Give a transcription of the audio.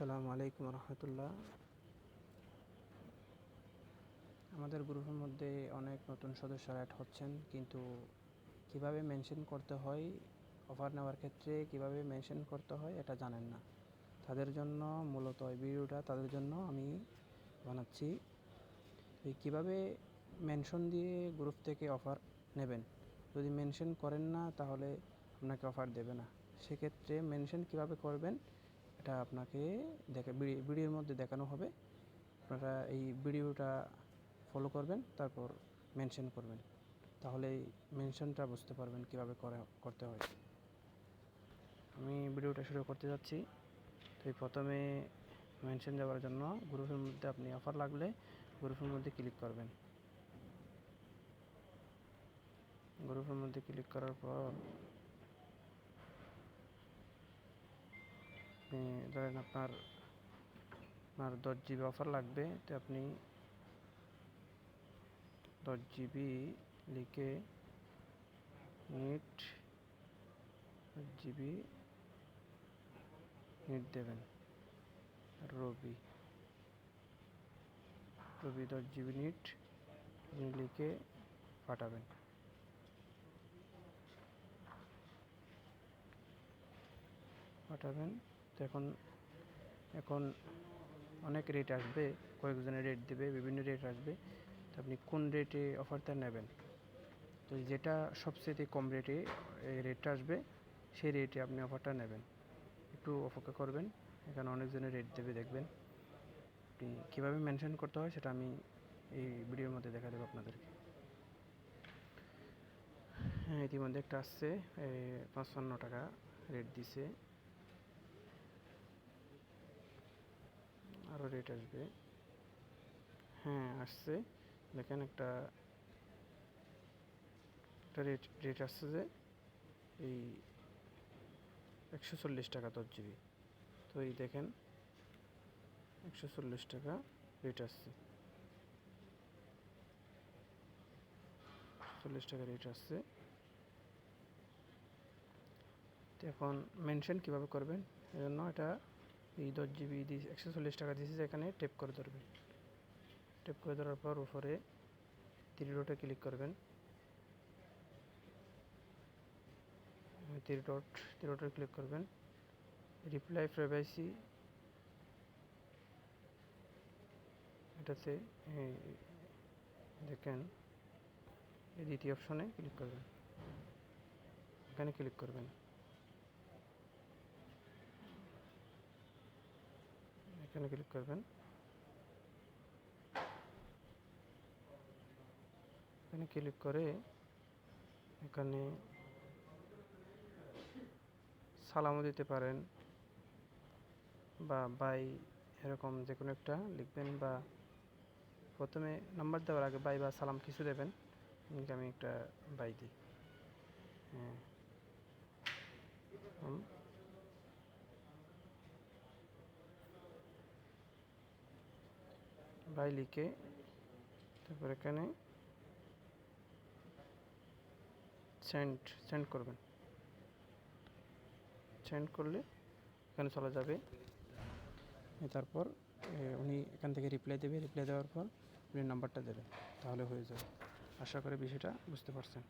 আসসালামু আলাইকুম রহমতুল্লাহ। আমাদের গ্রুপের মধ্যে অনেক নতুন সদস্যরা অ্যাড হচ্ছেন, কিন্তু কীভাবে মেনশন করতে হয় অফার নেওয়ার ক্ষেত্রে কীভাবে মেনশন করতে হয়, এটা জানেন না। তাদের জন্য মূলত এই ভিডিওটা তাদের জন্য আমি বানাচ্ছি কীভাবে মেনশন দিয়ে গ্রুপ থেকে অফার নেবেন। যদি মেনশন করেন না, তাহলে আপনাকে অফার দেবে না। সেক্ষেত্রে মেনশন কীভাবে করবেন এটা আপনাকে দেখে ভিডিওর মধ্যে দেখানো হবে। আপনারা এই ভিডিওটা ফলো করবেন, তারপর মেনশন করবেন। তাহলে এই মেনশনটা বুঝতে পারবেন কীভাবে করা, করতে হয়। আমি ভিডিওটা শুরু করতে যাচ্ছি। তো এই প্রথমে মেনশন যাওয়ার জন্য গ্রুপের মধ্যে আপনি অফার লাগলে গ্রুপের মধ্যে ক্লিক করবেন। গ্রুপের মধ্যে ক্লিক করার পর আপনি ধরেন আপনার আপনার দশ জিবি অফার লাগবে, তো আপনি দশ জিবি লিখে নেট জিবি নেট দেবেন। রবি রবি দশ জিবি নেট লিখে পাঠাবেন। পাঠাবেন। তো এখন এখন অনেক রেট আসবে, কয়েকজনের রেট দেবে, বিভিন্ন রেট আসবে। তো আপনি কোন রেটে অফারটা নেবেন? তো যেটা সবচেয়ে কম রেটে রেটটা আসবে, সেই রেটে আপনি অফারটা নেবেন। একটু অপেক্ষা করবেন, এখানে অনেকজনের রেট দেবে, দেখবেন। আপনি কীভাবে মেনশন করতে হয় সেটা আমি এই ভিডিওর মধ্যে দেখা দেবো আপনাদেরকে। হ্যাঁ ইতিমধ্যে একটা আসছে পাঁচপান্ন টাকা রেট দিছে। আরও রেট আসবে। হ্যাঁ আসছে। দেখেন একটা একটা রেট রেট আসছে যে এই একশো চল্লিশ টাকা দশ জিবি তো এই দেখেন, একশো চল্লিশ টাকা রেট আসছে। চল্লিশ টাকা রেট আসছে। তো এখন মেনশন কীভাবে করবেন? এজন্য এটা এই দশ জিবি দিয়ে একশো চল্লিশ টাকা দিয়েছে এখানে টেপ করে ধরবেন টেপ করে ধরার পর উপরে থ্রি ডটে ক্লিক করবেন। থ্রি ডট থ্রি ডটে ক্লিক করবেন। রিপ্লাই প্রাইভেসি এটাতে দেখেন, এই দ্বিতীয় অপশনে ক্লিক করবেন। এখানে ক্লিক করবেন। এখানে ক্লিক করবেন। এখানে ক্লিক করে এখানে সালামও দিতে পারেন বা বাই এরকম যে কোনো একটা লিখবেন বা প্রথমে নাম্বার দেওয়ার আগে বাই বা সালাম কিছু দেবেন। আমি একটা বাই দিই। হ্যাঁ। বাই লিখে, তারপর এখানে সেন্ড সেন্ড করবেন। সেন্ড করলে এখানে চলে যাবে। তারপর উনি এখান থেকে রিপ্লাই দেবে। রিপ্লাই দেওয়ার পর উনি নাম্বারটা দেবেন। তাহলে হয়ে যাবে। আশা করি বিষয়টা বুঝতে পারছেন।